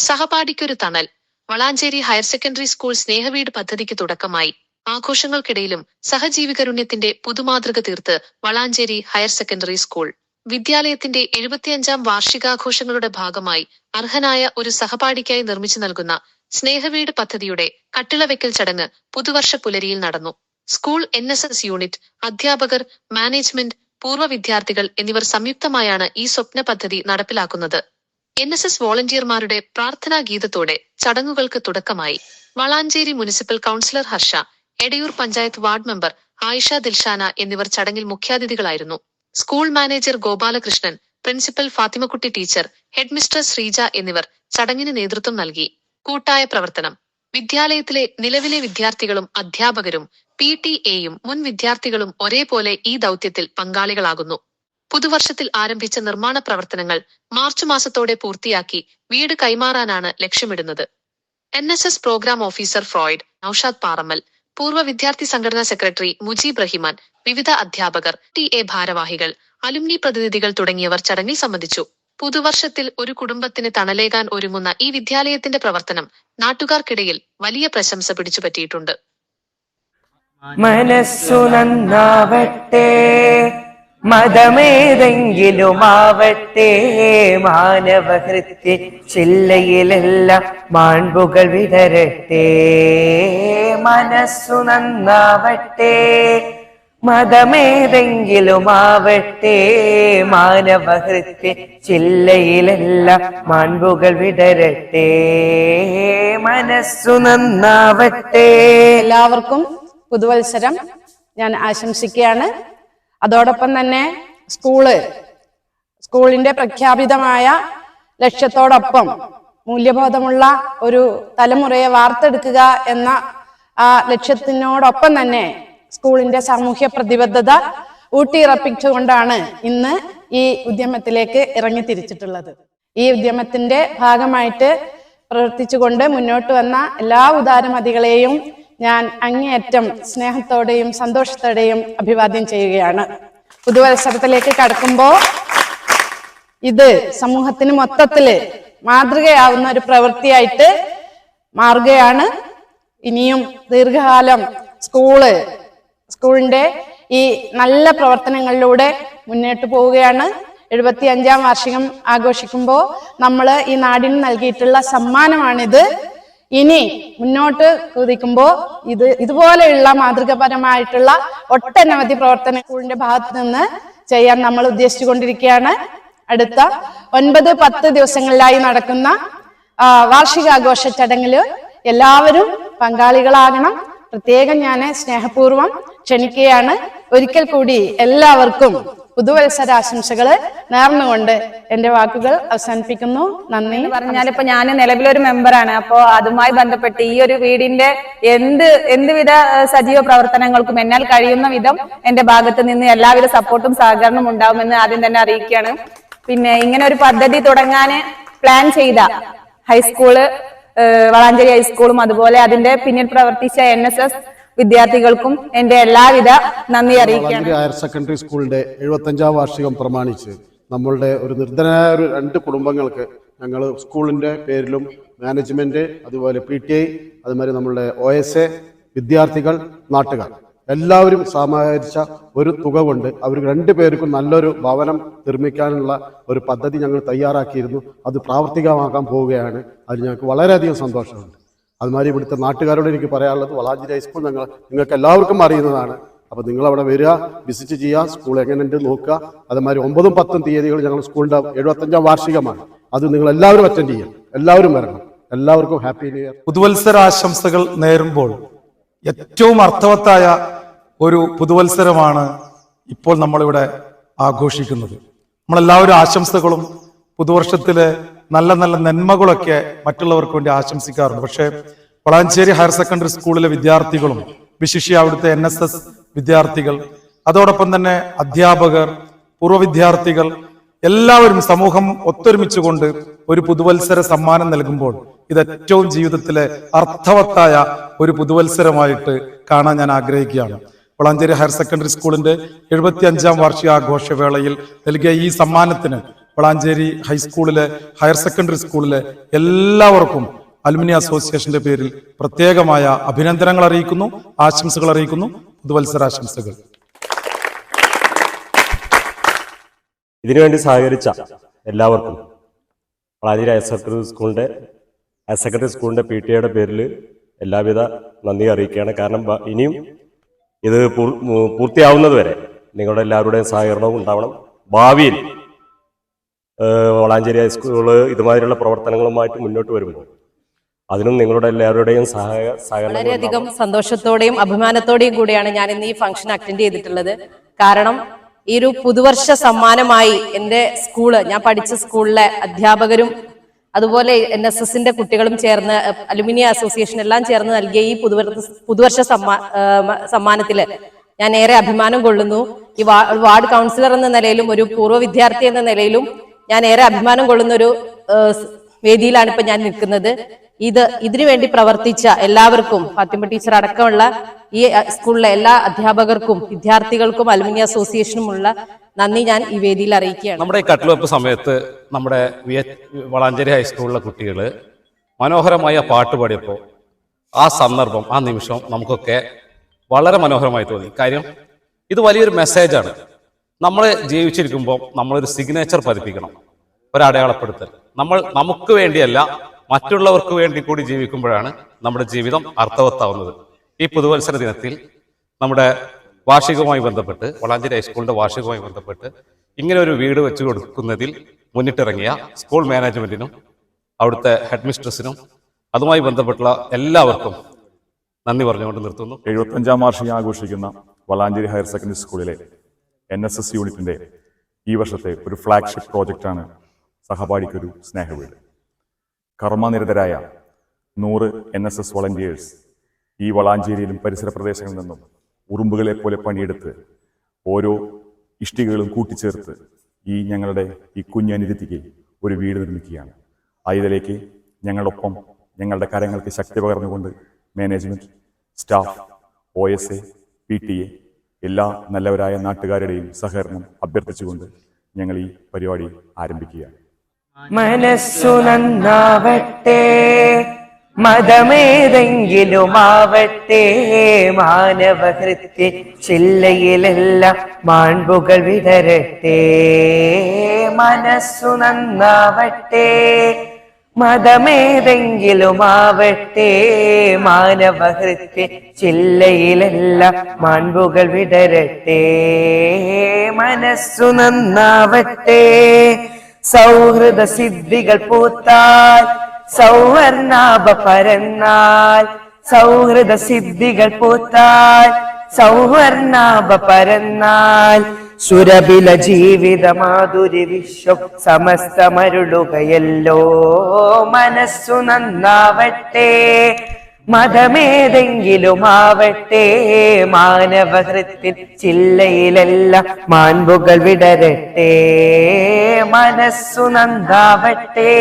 സഹപാഠിക്കൊരു തണൽ. Valanchery higher secondary school സ്നേഹവീട് പദ്ധതിക്ക് തുടക്കമായി. ആഘോഷങ്ങൾക്കിടയിലും സഹജീവികരുണ്യത്തിന്റെ പുതുമാതൃക തീർത്ത് വളാഞ്ചേരി ഹയർ സെക്കൻഡറി സ്കൂൾ. വിദ്യാലയത്തിന്റെ എഴുപത്തിയഞ്ചാം വാർഷികാഘോഷങ്ങളുടെ ഭാഗമായി അർഹനായ ഒരു സഹപാഠിക്കായി നിർമ്മിച്ചു നൽകുന്ന സ്നേഹവീട് പദ്ധതിയുടെ കട്ടിളവെക്കൽ ചടങ്ങ് പുതുവർഷ പുലരിയിൽ നടന്നു. School N S S unit അധ്യാപകർ മാനേജ്മെന്റ് പൂർവ വിദ്യാർത്ഥികൾ എന്നിവർ സംയുക്തമായാണ് ഈ സ്വപ്ന പദ്ധതി നടപ്പിലാക്കുന്നത്. എൻ എസ് എസ് വോളണ്ടിയർമാരുടെ പ്രാർത്ഥനാ ഗീതത്തോടെ ചടങ്ങുകൾക്ക് തുടക്കമായി. Valanchery municipal councillor Harsha Edayur panchayat ward member Ayisha Dilshana എന്നിവർ ചടങ്ങിൽ മുഖ്യാതിഥികളായിരുന്നു. School manager Gopalakrishnan principal Fathimakutty teacher headmistress Sreeja എന്നിവർ ചടങ്ങിന് നേതൃത്വം നൽകി. കൂട്ടായ പ്രവർത്തനം. വിദ്യാലയത്തിലെ നിലവിലെ വിദ്യാർത്ഥികളും അധ്യാപകരും പി ടി എയും മുൻ വിദ്യാർത്ഥികളും ഒരേപോലെ ഈ ദൗത്യത്തിൽ പങ്കാളികളാകുന്നു. പുതുവർഷത്തിൽ ആരംഭിച്ച നിർമ്മാണ പ്രവർത്തനങ്ങൾ മാർച്ച് മാസത്തോടെ പൂർത്തിയാക്കി വീട് കൈമാറാനാണ് ലക്ഷ്യമിടുന്നത്. N S S programme officer Freud Noushad Parammal പൂർവ വിദ്യാർത്ഥി സംഘടനാ സെക്രട്ടറി മുജീബ് റഹിമാൻ വിവിധ അധ്യാപകർ ടി എ ഭാരവാഹികൾ അലുമിനി പ്രതിനിധികൾ തുടങ്ങിയവർ ചടങ്ങിൽ സംബന്ധിച്ചു. പുതുവർഷത്തിൽ ഒരു കുടുംബത്തിന് തണലേകാൻ ഒരുങ്ങുന്ന ഈ വിദ്യാലയത്തിന്റെ പ്രവർത്തനം നാട്ടുകാർക്കിടയിൽ വലിയ പ്രശംസ പിടിച്ചുപറ്റിയിട്ടുണ്ട്. മനസ്സു നന്നാവട്ടെ. മതമേതെങ്കിലുമാവട്ടെ മാനവഹൃത്യ ചില്ലയിലെല്ലാം മാൺപുകൾ വിടരട്ടെ മനസ്സു നന്നാവട്ടെ മതമേതെങ്കിലുമാവട്ടെ മാനവഹൃത്യ ചില്ലയിലെല്ലാം മാൺപുകൾ വിടരട്ടെ മനസ്സു നന്നാവട്ടെ. എല്ലാവർക്കും പുതുവത്സരം ഞാൻ ആശംസിക്കുകയാണ്. അതോടൊപ്പം തന്നെ സ്കൂൾ സ്കൂളിന്റെ പ്രഖ്യാപിതമായ ലക്ഷ്യത്തോടൊപ്പം മൂല്യബോധമുള്ള ഒരു തലമുറയെ വാർത്തെടുക്കുക എന്ന ആ ലക്ഷ്യത്തിനോടൊപ്പം തന്നെ സ്കൂളിന്റെ സാമൂഹ്യ പ്രതിബദ്ധത ഊട്ടിയിറപ്പിച്ചുകൊണ്ടാണ് ഇന്ന് ഈ ഉദ്യമത്തിലേക്ക് ഇറങ്ങി തിരിച്ചിട്ടുള്ളത് ഈ ഉദ്യമത്തിന്റെ ഭാഗമായിട്ട് പ്രവർത്തിച്ചുകൊണ്ട് മുന്നോട്ട് വന്ന എല്ലാ ഉദാരമതികളെയും ഞാൻ അങ്ങേയറ്റം സ്നേഹത്തോടെയും സന്തോഷത്തോടെയും അഭിവാദ്യം ചെയ്യുകയാണ്. പുതുവത്സരത്തിലേക്ക് കടക്കുമ്പോൾ ഇത് സമൂഹത്തിന് മൊത്തത്തിൽ മാതൃകയാവുന്ന ഒരു പ്രവൃത്തിയായിട്ട് മാറുകയാണ്. ഇനിയും ദീർഘകാലം സ്കൂൾ സ്കൂളിന്റെ ഈ നല്ല പ്രവർത്തനങ്ങളിലൂടെ മുന്നോട്ട് പോവുകയാണ്. എഴുപത്തി അഞ്ചാം വാർഷികം ആഘോഷിക്കുമ്പോൾ നമ്മൾ ഈ നാടിന് നൽകിയിട്ടുള്ള സമ്മാനമാണിത്. ഇനി മുന്നോട്ട് കുതിക്കുമ്പോ ഇത് ഇതുപോലെയുള്ള മാതൃകപരമായിട്ടുള്ള ഒട്ടനവധി പ്രവർത്തന സ്കൂളിന്റെ ഭാഗത്ത് നിന്ന് ചെയ്യാൻ നമ്മൾ ഉദ്ദേശിച്ചുകൊണ്ടിരിക്കുകയാണ്. അടുത്ത ഒൻപത് പത്ത് ദിവസങ്ങളിലായി നടക്കുന്ന വാർഷികാഘോഷ ചടങ്ങിൽ എല്ലാവരും പങ്കാളികളാകണം. പ്രത്യേകം ഞാൻ സ്നേഹപൂർവം ക്ഷണിക്കുകയാണ്. ഒരിക്കൽ കൂടി എല്ലാവർക്കും പുതുവത്സര ആശംസകൾ നേർന്നുകൊണ്ട് എന്റെ വാക്കുകൾ അവസാനിപ്പിക്കുന്നു. നന്ദി. പറഞ്ഞാൽ ഇപ്പൊ ഞാൻ നിലവിലൊരു മെമ്പറാണ്. അപ്പോ അതുമായി ബന്ധപ്പെട്ട് ഈ ഒരു വീടിന്റെ എന്ത് എന്തുവിധ സജീവ പ്രവർത്തനങ്ങൾക്കും എന്നാൽ കഴിയുന്ന വിധം എന്റെ ഭാഗത്ത് നിന്ന് എല്ലാവിധ സപ്പോർട്ടും സഹകരണവും ഉണ്ടാവുമെന്ന് ആദ്യം തന്നെ അറിയിക്കുകയാണ്. പിന്നെ ഇങ്ങനെ ഒരു പദ്ധതി തുടങ്ങാൻ പ്ലാൻ ചെയ്ത ഹൈസ്കൂൾ വളാഞ്ചേരി ഹൈസ്കൂളും അതുപോലെ അതിന്റെ പിന്നിൽ പ്രവർത്തിച്ച എൻ എസ് എസ് വിദ്യാർത്ഥികൾക്കും എന്റെ എല്ലാവിധ നന്ദി അറിയിക്കുകയാണ്. ഹയർ സെക്കൻഡറി സ്കൂളിന്റെ എഴുപത്തഞ്ചാം വാർഷികം പ്രമാണിച്ച് നമ്മളുടെ ഒരു നിർധനായ ഒരു രണ്ട് കുടുംബങ്ങൾക്ക് ഞങ്ങൾ സ്കൂളിന്റെ പേരിലും മാനേജ്മെന്റ് അതുപോലെ പി ടി ഐ അതുമാതിരി നമ്മളുടെ ഒ എസ് എ വിദ്യാർത്ഥികൾ നാട്ടുകാർ എല്ലാവരും സമാഹരിച്ച ഒരു തുക കൊണ്ട് അവർ രണ്ടു പേർക്കും നല്ലൊരു ഭവനം നിർമ്മിക്കാനുള്ള ഒരു പദ്ധതി ഞങ്ങൾ തയ്യാറാക്കിയിരുന്നു. അത് പ്രാവർത്തികമാക്കാൻ പോവുകയാണ്. അതിൽ ഞങ്ങൾക്ക് വളരെയധികം സന്തോഷമുണ്ട്. അതുമാതിരി ഇവിടുത്തെ നാട്ടുകാരോട് എനിക്ക് പറയാനുള്ളത് വളാഞ്ചേരി ഹൈസ്കൂൾ ഞങ്ങൾ നിങ്ങൾക്ക് എല്ലാവർക്കും അറിയുന്നതാണ്. അപ്പോൾ നിങ്ങൾ അവിടെ വരിക വിസിറ്റ് ചെയ്യുക സ്കൂൾ എങ്ങനെയുണ്ട് നോക്കുക. അതുമാതിരി ഒമ്പതും പത്തും തീയതികൾ ഞങ്ങൾ സ്കൂളിന്റെ എഴുപത്തഞ്ചാം വാർഷികമാണ്. അത് നിങ്ങൾ എല്ലാവരും അറ്റൻഡ് ചെയ്യണം എല്ലാവരും വരണം. എല്ലാവർക്കും ഹാപ്പി ന്യൂ ഇയർ പുതുവത്സര ആശംസകൾ നേരുമ്പോൾ ഏറ്റവും അർത്ഥവത്തായ ഒരു പുതുവത്സരമാണ് ഇപ്പോൾ നമ്മളിവിടെ ആഘോഷിക്കുന്നത്. നമ്മളെല്ലാവരും ആശംസകളും പുതുവർഷത്തിലെ നല്ല നല്ല നന്മകളൊക്കെ മറ്റുള്ളവർക്ക് വേണ്ടി ആശംസിക്കാറുണ്ട്. പക്ഷേ വളാഞ്ചേരി ഹയർ സെക്കൻഡറി സ്കൂളിലെ വിദ്യാർത്ഥികളും വിശിഷ്യ അവിടുത്തെ എൻ എസ് എസ് വിദ്യാർത്ഥികൾ അതോടൊപ്പം തന്നെ അധ്യാപകർ പൂർവ വിദ്യാർത്ഥികൾ എല്ലാവരും സമൂഹം ഒത്തൊരുമിച്ചുകൊണ്ട് ഒരു പുതുവത്സര സമ്മാനം നൽകുമ്പോൾ ഇത് ഏറ്റവും ജീവിതത്തിലെ അർത്ഥവത്തായ ഒരു പുതുവത്സരമായിട്ട് കാണാൻ ഞാൻ ആഗ്രഹിക്കുകയാണ്. വളാഞ്ചേരി ഹയർ സെക്കൻഡറി സ്കൂളിന്റെ എഴുപത്തി അഞ്ചാം വാർഷികാഘോഷവേളയിൽ നൽകിയ ഈ സമ്മാനത്തിന് വളാഞ്ചേരി ഹൈസ്കൂളിലെ ഹയർ സെക്കൻഡറി സ്കൂളിലെ എല്ലാവർക്കും അലുമിനി അസോസിയേഷന്റെ പേരിൽ പ്രത്യേകമായ അഭിനന്ദനങ്ങൾ അറിയിക്കുന്നു ആശംസകൾ അറിയിക്കുന്നു. പുതുവത്സരാശംസകൾ. ഇതിനുവേണ്ടി സഹകരിച്ച എല്ലാവർക്കും വളാഞ്ചേരി ഹയർ സെക്കൻഡറി സ്കൂളിന്റെ ഹയർ സെക്കൻഡറി സ്കൂളിന്റെ പി ടി എയുടെ പേരിൽ എല്ലാവിധ നന്ദി അറിയിക്കുകയാണ്. കാരണം ഇനിയും ഇത് പൂർത്തിയാവുന്നതുവരെ പൂർത്തിയാവുന്നത് വരെ നിങ്ങളുടെ എല്ലാവരുടെയും സഹകരണവും ഉണ്ടാവണം. ഭാവിയിൽ വളാഞ്ചേരി ഹൈസ്കൂൾ ഇതുമാതിരിയുള്ള പ്രവർത്തനങ്ങളുമായിട്ട് മുന്നോട്ട് വരുമ്പോൾ അതിനും നിങ്ങളുടെ എല്ലാവരുടെയും സഹായ സഹകരണം വളരെയധികം സന്തോഷത്തോടെയും അഭിമാനത്തോടെയും കൂടിയാണ് ഞാൻ ഇന്ന് ഈ ഫംഗ്ഷൻ അറ്റൻഡ് ചെയ്തിട്ടുള്ളത്. കാരണം ഈ ഒരു പുതുവർഷ സമ്മാനമായി എന്റെ സ്കൂൾ ഞാൻ പഠിച്ച സ്കൂളിലെ അധ്യാപകരും അതുപോലെ എൻ എസ് എസിന്റെ കുട്ടികളും ചേർന്ന് അലുമിനി അലുമിനിയ അസോസിയേഷൻ എല്ലാം ചേർന്ന് നൽകിയ ഈ പുതുവർഷ പുതുവർഷ സമ്മാ സമ്മാനത്തിൽ ഞാൻ ഏറെ അഭിമാനം കൊള്ളുന്നു. ഈ വാർഡ് കൗൺസിലർ എന്ന നിലയിലും ഒരു പൂർവ വിദ്യാർത്ഥി എന്ന നിലയിലും ഞാൻ ഏറെ അഭിമാനം കൊള്ളുന്ന ഒരു വേദിയിലാണ് ഇപ്പൊ ഞാൻ നിൽക്കുന്നത്. ഇത് ഇതിനു വേണ്ടി പ്രവർത്തിച്ച എല്ലാവർക്കും ഫാത്തിമ ടീച്ചർ അടക്കമുള്ള ഈ സ്കൂളിലെ എല്ലാ അധ്യാപകർക്കും വിദ്യാർത്ഥികൾക്കും അലുമിനിയ അസോസിയേഷനുമുള്ള നന്ദി ഞാൻ ഈ വേദിയിൽ അറിയിക്കുകയാണ്. നമ്മുടെ ഈ കട്ടിൽവെപ്പ് സമയത്ത് നമ്മുടെ വളാഞ്ചേരി ഹൈസ്കൂളിലെ കുട്ടികൾ മനോഹരമായ പാട്ട് പാടിയപ്പോൾ ആ സന്ദർഭം ആ നിമിഷം നമുക്കൊക്കെ വളരെ മനോഹരമായി തോന്നി. കാര്യം ഇത് വലിയൊരു മെസ്സേജാണ് നമ്മൾ ജീവിച്ചിരിക്കുമ്പോൾ നമ്മളൊരു സിഗ്നേച്ചർ പതിപ്പിക്കണം. ഒരടയാളപ്പെടുത്തൽ. നമ്മൾ നമുക്ക് വേണ്ടിയല്ല മറ്റുള്ളവർക്ക് വേണ്ടി കൂടി ജീവിക്കുമ്പോഴാണ് നമ്മുടെ ജീവിതം അർത്ഥവത്താവുന്നത്. ഈ പുതുവത്സര ദിനത്തിൽ നമ്മുടെ വാർഷികവുമായി ബന്ധപ്പെട്ട് വളാഞ്ചേരി ഹൈസ്കൂളിന്റെ വാർഷികവുമായി ബന്ധപ്പെട്ട് ഇങ്ങനെ ഒരു വീട് വെച്ചു കൊടുക്കുന്നതിൽ മുന്നിട്ടിറങ്ങിയ സ്കൂൾ മാനേജ്മെന്റിനും അവിടുത്തെ ഹെഡ്മിസ്ട്രസിനും അതുമായി ബന്ധപ്പെട്ടുള്ള എല്ലാവർക്കും നന്ദി പറഞ്ഞുകൊണ്ട് നിർത്തുന്നു. എഴുപത്തഞ്ചാം വാർഷികം ആഘോഷിക്കുന്ന വളാഞ്ചേരി ഹയർ സെക്കൻഡറി സ്കൂളിലെ എൻ എസ് എസ് യൂണിറ്റിന്റെ ഈ വർഷത്തെ ഒരു ഫ്ലാഗ്ഷിപ്പ് പ്രോജക്റ്റാണ് സഹപാഠിക്കൊരു സ്നേഹവീട്. കർമ്മനിരതരായ നൂറ് എൻ എസ് എസ് വളണ്ടിയേഴ്സ് ഈ വളാഞ്ചേരിയിലും പരിസര പ്രദേശങ്ങളിൽ നിന്നും ഉറുമ്പുകളെ പോലെ പണിയെടുത്ത് ഓരോ ഇഷ്ടികകളും കൂട്ടിച്ചേർത്ത് ഈ ഞങ്ങളുടെ ഈ കുഞ്ഞനിരുത്തിക്ക് ഒരു വീട് നിർമ്മിക്കുകയാണ്. ആ ഇതിലേക്ക് ഞങ്ങളൊപ്പം ഞങ്ങളുടെ കരങ്ങൾക്ക് ശക്തി പകർന്നുകൊണ്ട് management staff O S A P T A എല്ലാ നല്ലവരായ നാട്ടുകാരുടെയും സഹകരണം അഭ്യർത്ഥിച്ചുകൊണ്ട് ഞങ്ങൾ ഈ പരിപാടി ആരംഭിക്കുകയാണ്. മനസ്സു നന്നാവട്ടെ മതമേതെങ്കിലുമാവട്ടെ മാനവഹൃത്യ ചില്ലയിലെല്ലാം മാൺപുകൾ വിടരട്ടെ. മനസ്സു നന്നാവട്ടെ. മതമേതെങ്കിലുമാവട്ടെ. മാനവഹൃത്യ ചില്ലയിലെല്ലാം മാൺപുകൾ വിടരട്ടെ. മനസ്സു നന്നാവട്ടെ. സൗഹൃദ സിദ്ധികൾ പൂത്താൽ സൗവർണാഭ പരന്നാൽ സൗഹൃദ സിദ്ധികൾ പൂത്താൽ സൗവർണാഭ പരന്നാൽ സുരബില ജീവിത മാധുരി വിശ്വം സമസ്തമരുളുകയല്ലോ. മനസ്സു നന്നാവട്ടെ മതമേതെങ്കിലും ആവട്ടെ മാനവഹൃത്തിൽ ചില്ലയിലെല്ലാം മാൻപുകൾ വിടരട്ടെ. മനസ്സു നന്നാവട്ടെ.